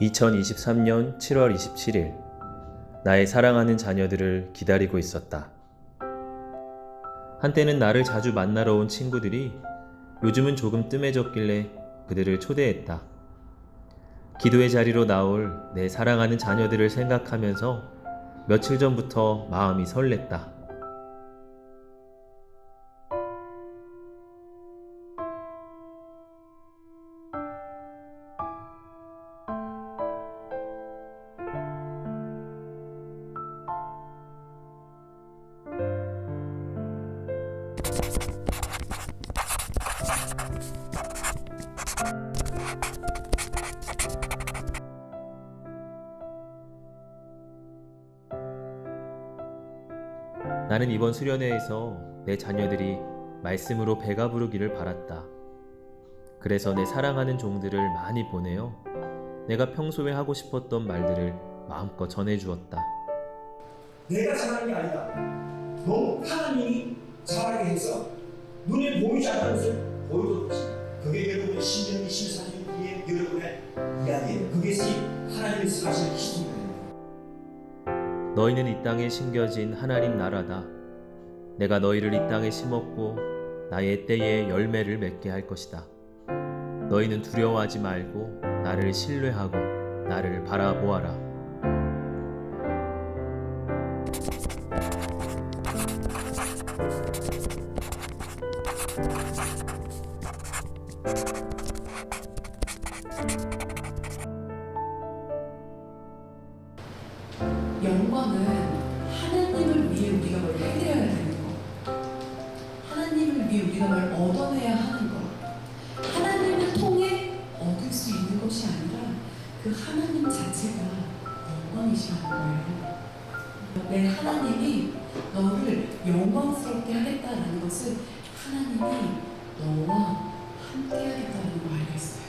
(2023년 7월 27일) 나의 사랑하는 자녀들을 기다리고 있었다. 한때는 나를 자주 만나러 온 친구들이 요즘은 조금 뜸해졌길래 그들을 초대했다. 기도의 자리로 나올 내 사랑하는 자녀들을 생각하면서 며칠 전부터 마음이 설렜다. 나는 이번 수련회에서 내 자녀들이 말씀으로 배가 부르기를 바랐다. 그래서 내 사랑하는 종들을 많이 보내어 내가 평소에 하고 싶었던 말들을 마음껏 전해주었다. 내가 잘하는 게 아니다. 너무 하나님이 잘하게 해서 눈에 보이지 않는 것을 보여줬지 그게 여러분의 심사님 뒤에 여러분의 이야기예요. 그것이 하나님이 사실 기준이에요. 너희는 이 땅에 심겨진 하나님 나라다. 내가 너희를 이 땅에 심었고 나의 때에 열매를 맺게 할 것이다. 너희는 두려워하지 말고 나를 신뢰하고 나를 바라보아라. 영 위해 우리가 뭘 얻어내야 하는 거. 하나님을 통해 얻을 수 있는 것이 아니라 그 하나님 자체가 영광이시라는 거예요. 내 하나님이 너를 영광스럽게 하겠다라는 것은 하나님이 너와 함께 하겠다는 거 알겠어요.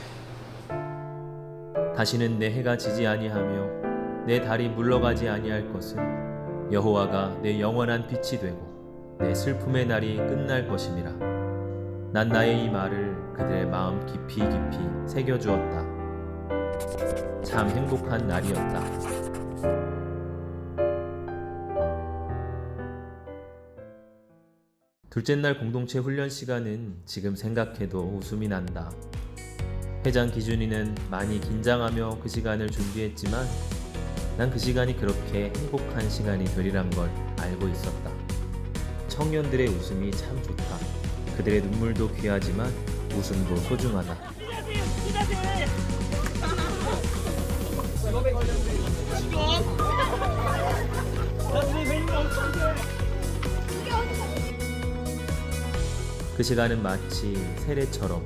다시는 내 해가 지지 아니하며 내 달이 물러가지 아니할 것은 여호와가 내 영원한 빛이 되고 내 슬픔의 날이 끝날 것임이라. 난 나의 이 말을 그들의 마음 깊이 깊이 새겨 주었다. 참 행복한 날이었다. 둘째 날 공동체 훈련 시간은 지금 생각해도 웃음이 난다. 회장 기준이는 많이 긴장하며 그 시간을 준비했지만 난 그 시간이 그렇게 행복한 시간이 되리란 걸 알고 있었다. 청년들의 웃음이 참 좋다. 그들의 눈물도 귀하지만 웃음도 소중하다. 그 시간은 마치 세례처럼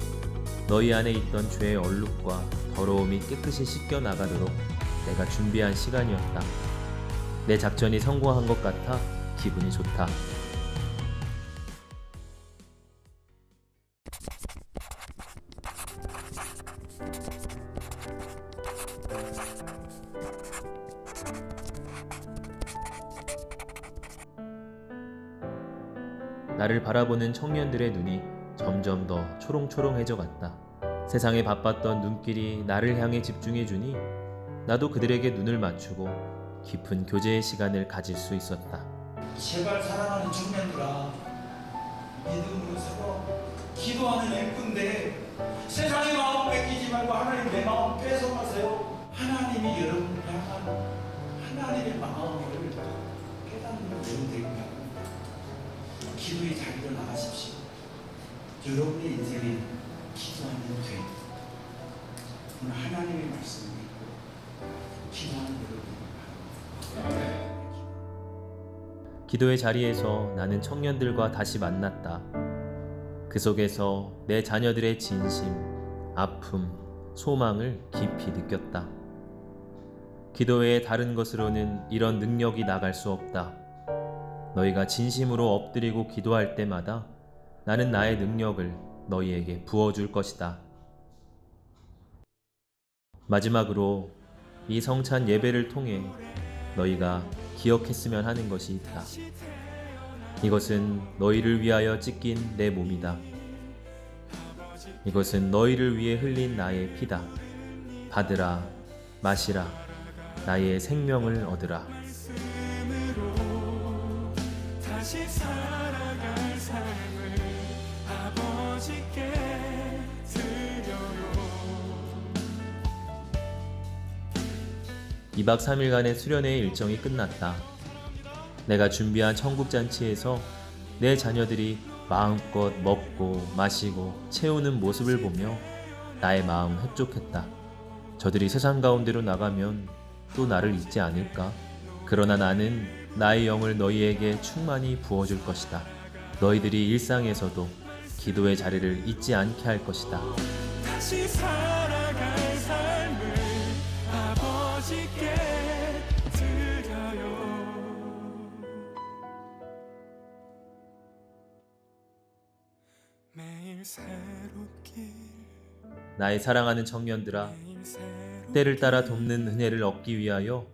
너희 안에 있던 죄의 얼룩과 더러움이 깨끗이 씻겨 나가도록 내가 준비한 시간이었다. 내 작전이 성공한 것 같아 기분이 좋다. 나를 바라보는 청년들의 눈이 점점 더 초롱초롱해져 갔다. 세상에 바빴던 눈길이 나를 향해 집중해 주니 나도 그들에게 눈을 맞추고 깊은 교제의 시간을 가질 수 있었다. 제발 사랑하는 청년들아 믿음으로 서고 기도하는 일꾼데 세상의 마음 뺏기지 말고 하나님 내 마음 뺏어가세요. 여러분의 인생에 기도하는 돼. 오늘 하나님의 말씀을 믿고 기도하는 여러분입니다. 기도의 자리에서 나는 청년들과 다시 만났다. 그 속에서 내 자녀들의 진심, 아픔, 소망을 깊이 느꼈다. 기도 외에 다른 것으로는 이런 능력이 나갈 수 없다. 너희가 진심으로 엎드리고 기도할 때마다 나는 나의 능력을 너희에게 부어줄 것이다. 마지막으로 이 성찬 예배를 통해 너희가 기억했으면 하는 것이 있다. 이것은 너희를 위하여 찢긴 내 몸이다. 이것은 너희를 위해 흘린 나의 피다. 받으라, 마시라, 나의 생명을 얻으라. 다시 살아갈 삶을 아버지께 드려요 2박 3일간의 수련회 일정이 끝났다. 내가 준비한 천국잔치에서 내 자녀들이 마음껏 먹고 마시고 채우는 모습을 보며 나의 마음 흡족했다. 저들이 세상 가운데로 나가면 또 나를 잊지 않을까? 그러나 나는 나의 영을 너희에게 충만히 부어줄 것이다. 너희들이 일상에서도 기도의 자리를 잊지 않게 할 것이다. 나의 사랑하는 청년들아, 때를 따라 돕는 은혜를 얻기 위하여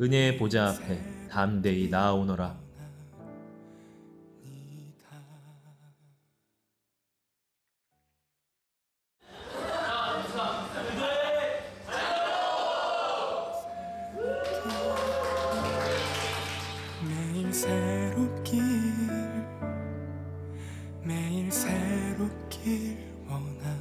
은혜의 보좌 앞에 담대히 나아오너라. 새롭길 매일 새롭길 원하